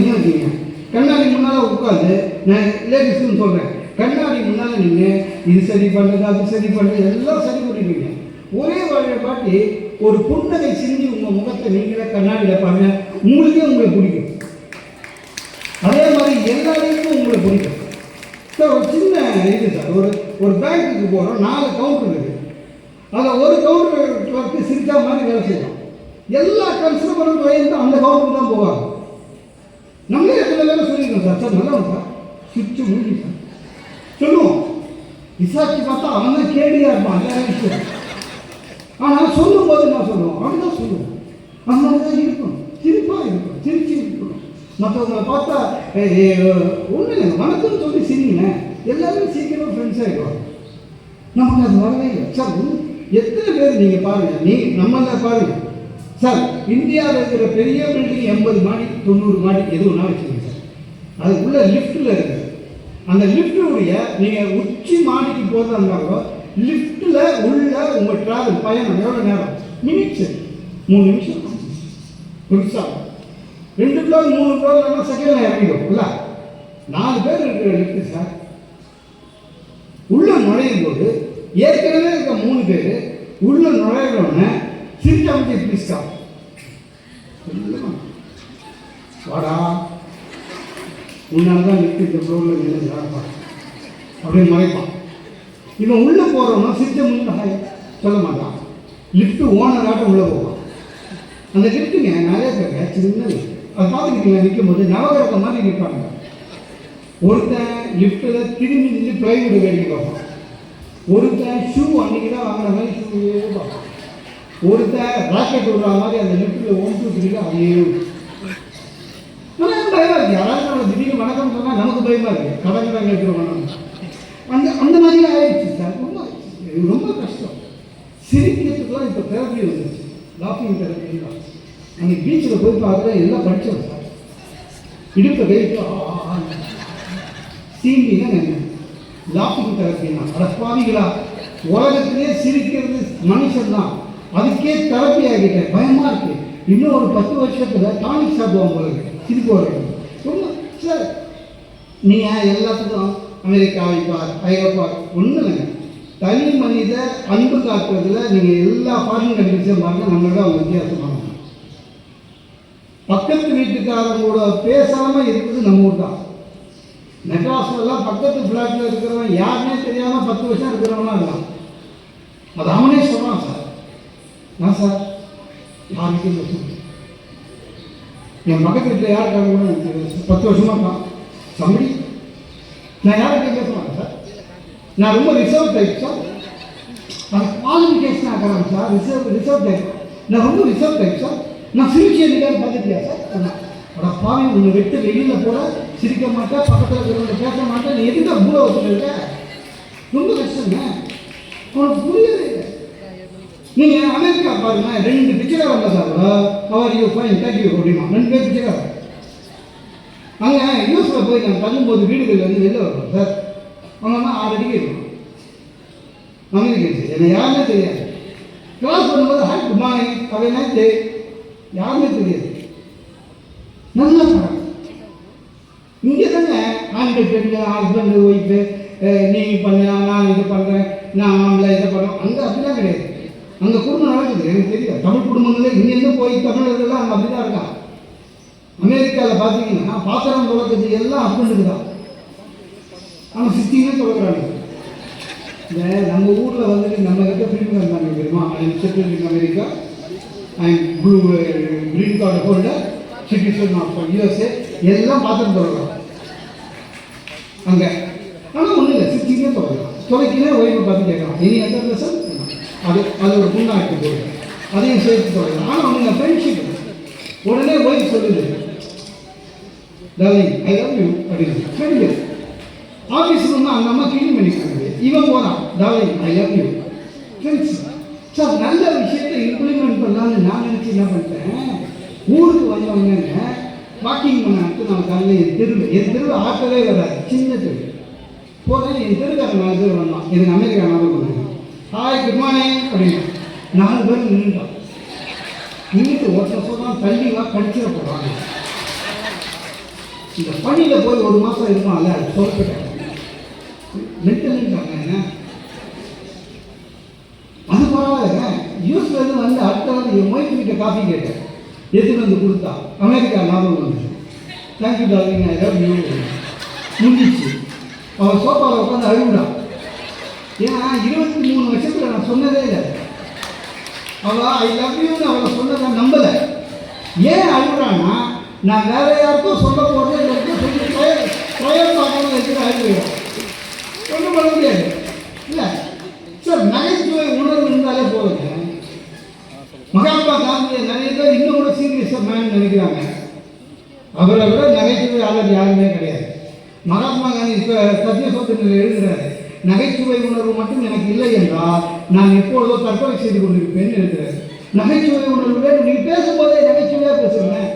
என்ன வச்சுக்கீங்க கண்ணாடி முன்னால் உட்காந்து நான் லேடிஸ்னு சொல்கிறேன் கண்ணாடி முன்னால் நின்று இது சரி பண்ணுறது அது சரி பண்ணுறது எல்லாம் சரி பண்ணிடுவீங்க ஒரே வாழையை பாட்டி ஒரு புன்னகை சிந்தி உங்கள் முகத்தை நீங்களே கண்ணாடியில் பாருங்க. உங்களுக்கே உங்களை பிடிக்கும். அதே மாதிரி எல்லாரையுமே உங்களை பிடிக்கும். சார் ஒரு சின்ன இது சார் ஒரு ஒரு பேங்க்குக்கு போகிறோம் நாலு கவுண்டர் இருக்குது அதில் ஒரு கவுண்டர் சிரித்தா மாதிரி வேலை செய்யலாம். எல்லா கன்சூமரும் கிளையும் அந்த கவுண்டருக்கு தான் போவாங்க. நம்மளே எத்தனை வேலை சொல்லியிருக்கோம் சார்? சார் நல்லா சார் சுவிட்சு மூடி சார் சொல்லுவோம். விசாரிச்சு பார்த்தா அவன் கேடியாக இருப்பான். அதான் விஷயம். ஆனால் சொல்லும் போது என்ன சொல்லுவோம்? அப்படிதான் சொல்லுவோம். அந்த மாதிரி தான் இருக்கும். சிரிப்பாக இருக்கும். சிரிச்சு இருக்கணும் மற்றவங்களை பார்த்தா ஒன்றும் இல்லை. வணக்கம்னு சொல்லி சிரிங்க. எல்லாருமே சீக்கிரம் ஃப்ரெண்ட்ஸ் ஆகிடுவாங்க நமக்கு அது வரவே இல்லை. சார் எத்தனை பேர் நீங்கள் பாருங்கள் நீ நம்மள பாருங்கள் சார் இந்தியாவில் இருக்கிற பெரிய பில்டிங் எண்பது மாடி தொண்ணூறு மாடி எது வச்சுக்கோங்க சார். அதுக்குள்ள லிஃப்ட்டில் இருக்குது அந்த லிஃப்ட்டுடைய நீங்கள் உச்சி மாடிக்கு போகிறதா இருந்தாலும் லிஃப்ட்டில் உள்ள உங்கள் ட்ராவல் பயணம் எவ்வளோ நேரம்? மினிட்ஸு மூணு நிமிஷம். புதுசாக ரெண்டு ஃப்ளோர் மூணு ஃப்ளோர் எல்லாம் செகண்டில் இறங்கிடும். இல்லை? நாலு பேர் இருக்கிற லிஃப்ட்டு சார். உள்ள நுழையும் போது ஏற்கனவே இருக்க மூணு பேர் உள்ள நுழையிறோன்னு திருப்பி அமைச்சு பிடிச்சா வாடா. உன்னால தான் நிற்க இந்த ஃப்ளோரில் நின்று அப்படின்னு மறைப்பான் இவன் உள்ளே போகிறவனா சிரிச்ச முன்னாடி சொல்ல மாட்டான். லிஃப்ட்டு ஓனராட்டம் உள்ளே போவான். அந்த லிஃப்ட்டுங்க நிறைய பேர் சின்னது. அதை பார்த்துக்கிட்டீங்க நிற்கும் போது நவகிரகம் மாதிரி நிற்பாங்க ஒருத்தன் லிஃப்ட்டில் திரும்பி நின்று பிளைவுட் வேடிக்கை பார்ப்பான் ஒருத்தன் ஷூ அன்னைக்கு தான் வாங்குற மாதிரி ஷூ பார்ப்பான் ஒருத்தன் ராக்கெட் விடுற மாதிரி அந்த நெட்டில் ஒன் டூ த்ரீல அப்படியே ஆனால் பயமாக இருக்கு. யாராவது நம்ம திடீர்னு வணக்கம் சொன்னால் நமக்கு பயமா இருக்கு. கடன் கடன் மனம். அந்த அந்த மாதிரி ஆயிடுச்சு சார். ரொம்ப இது ரொம்ப கஷ்டம். சிரிக்கிறதுக்குலாம் இப்போ தெரப்பி வந்துச்சு லாஃபிங் தெரப்பி தான் அன்னைக்கு பீச்சில் போய் பார்க்குறேன் எல்லாம் படித்தோம் சார். இடுப்பை கைட்டு சீண்டினா என்ன? லாஃபிங் தெரப்பினா அட சுவாமிகளா உலகத்திலே சிரிக்கிறது மனுஷன் தான் அதுக்கே தெரப்பி ஆகிட்டேன். பயமாக இருக்கு. இன்னும் ஒரு பத்து வருஷத்தில் டானிக் சாப்பிடுவோம் உங்களுக்கு திருப்பி வரணும் ரொம்ப சார் நீங்கள் எல்லாத்துக்கும் அமெரிக்கா பார் ஐரோப்பா ஒன்றும் இல்லைங்க. தனி மனித அன்பு காட்டுறதுல நீங்கள் எல்லா ஃபாரின் கண்ட்ரிஸையும் பாருங்க நம்மளோட அவங்க வித்தியாசமாக பக்கத்து வீட்டுக்காரங்களோட பேசாமல் இருக்கிறது நம்ம ஊர் தான். மெட்ராஸ்லாம் பக்கத்து ஃப்ளாட்டில் இருக்கிறவன் யாருன்னே தெரியாமல் பத்து வருஷம் இருக்கிறவனா இருக்கான். அது அவனே சொல்றான் சார். நான் சார் யாருக்கும் இல்லை என் பக்கத்து வீட்டில் யார் இருக்காங்க எனக்கு தெரியாது பத்து வருஷமாக இருக்கான். சம்படி நான் யார்கிட்ட பேச மாட்டேன் சார்? நான் ரொம்ப ரிசர்வ் டைப் சார் அது குவாலிஃபிகேஷன் ஆகிறாங்க சார். ரிசர்வ் ரிசர்வ் டைப் நான் ரொம்ப ரிசர்வ் டைப் சார் நான் ஃபியூச்சர் இருக்கான்னு பார்த்துட்டியா சார்? அட பாவி உன்னை விட்டு வெளியில் போட சிரிக்க மாட்டேன் பக்கத்தில் இருக்கிறவங்க பேச மாட்டேன் நீ எதுக்கு பூலவத்தில் வச்சுருக்க ரொம்ப கஷ்டங்க உனக்கு புரியவே நீங்கள் அமெரிக்கா பாருங்க ரெண்டு பிச்சைக்கார வந்தா சார். அவர் யூ ஃபைன் தேங்க்யூ அப்படிமா ரெண்டு பேர் பிச்சைக்கார அங்கே யூஎஸில் போய் நான் தங்கும்போது வீடுகளில் வந்து வெளில வரோம் சார். அவங்க அம்மா ஆறு அடிக்கு இருக்கும். அமெரிக்கன்ஸ் என்னை யாருமே தெரியாது. கிளாஸ் பண்ணும்போது ஹாய் குட் மார்னிங் அப்படின்னா யாருமே தெரியாது. நல்ல படம். இங்கே தானே ஆண்கள் பெண்கள் ஹஸ்பண்டு ஒய்ஃபு நீ பண்ண நான் இது பண்ணுறேன் நான் ஆம்பளை இதை பண்ணுறேன் அங்கே அப்படிலாம் கிடையாது. அந்த குடும்பம் நடக்குது. எனக்கு தெரியும் தமிழ் குடும்பங்களே இங்கேருந்து போய் தமிழர்கள்லாம் அங்கே அப்படி தான் இருக்கான் அமெரிக்காவில் பார்த்தீங்கன்னா பாத்திரம் துளக்குது எல்லாம் ஹஸ்பண்டுக்கு தான். ஆனால் சித்தியுமே துளக்குறாங்க நம்ம ஊரில் வந்துட்டு நம்ம கிட்ட ஃப்ரீடம் இருந்தாங்க தெரியுமா? I settle in America I blue green card holder citizen of USA எல்லாம் பாத்திரம் துளக்குறோம் அங்கே. ஆனால் ஒன்றும் இல்லை. சித்திக்கே துவைக்கலாம் துவைக்கினே ஒய்ஃபை பார்த்து கேட்கலாம். இனி எந்த சார் அது அது ஒரு புண்ணாக்கி போடுங்க அதையும் சேர்த்து துவைக்கலாம் ஆனால் அவங்க ஃப்ரெண்ட்ஷிப் உடனே போய் சொல்லுங்க டார்லிங் ஐ லவ் யூ அப்படின்னு. ஃப்ரெண்டு ஆஃபீஸுக்கு வந்து அந்த அம்மா க்ளீன் கொடுக்குது. இவன் போகிறான் darling I love you friends sir நல்ல விஷயத்தை இம்ப்ளிமெண்ட் பண்ணலாம்னு நான் நினச்சி என்ன பண்ணிட்டேன்? ஊருக்கு வந்தவங்க வாக்கிங் பண்ண அடுத்து நான் காலையில் என் தெருவு என் தெருவு ஆட்டவே வராது. சின்ன தெருவு போகிறேன் என் தெருக்காரன் நாலு பேர் வந்தான் எனக்கு அமெரிக்கா ஞாபகம் பண்ணுங்க ஹாய் குட் மார்னிங் அப்படின்னு நாலு பேர் நின்றுடா நின்றுட்டு ஒருத்தர் சொல்கிறான் தள்ளி படிச்சிட போகிறாங்க இந்த பணியில் போய் ஒரு மாதம் இருப்பான்ல அது சொல்லிட்டாங்க மென்டல்ட்டாங்க என்ன? அது பரவாயில்ல யூஸ்லேருந்து வந்து அடுத்த நாள் என் ஒய்ஃப் கிட்ட காஃபி கேட்டேன். எடுத்துட்டு வந்து கொடுத்தா. அமெரிக்கா ஞாபகம் வந்து தேங்க்யூ டார்லிங் ஐ லவ் முடிஞ்சிச்சு. அவன் சோஃபாவில் உட்காந்து அழுகுறான் ஏன்னா இருபத்தி மூணு வருஷத்தில் நான் சொன்னதே இல்லை. அவள் ஐ லவ் யூன்னு அவளை சொன்னதை நம்பலை. ஏன் அழுகுறான்னா நான் வேற யாருக்கும் சொல்ல போகிறேன் எனக்கு சொல்லி ட்ரையல் பார்க்கணும் வச்சுட்டு அழுகுறேன் ஒன்றும் பண்ண முடியாது. இல்லை. சார் நகைச்சுவை உணர்வு இருந்தாலே போதுங்க. மகாத்மா காந்தியை நிறைய பேர் இன்னும் கூட சீரியஸாக மேன் நினைக்கிறாங்க. அவரை விட நகைச்சுவையாளர் யாருமே கிடையாது. மகாத்மா காந்தி இப்போ சத்திய சோதனையில் எழுதுகிறாரு நகைச்சுவை உணர்வு மட்டும் எனக்கு இல்லை என்றால் நான் எப்பொழுதோ தற்கொலை செய்து கொண்டிருப்பேன் இருக்கிறேன் நகைச்சுவை உணர்வு நீங்கள் நீ பேசும்போதே நகைச்சுவையாக பேசுகிறேன்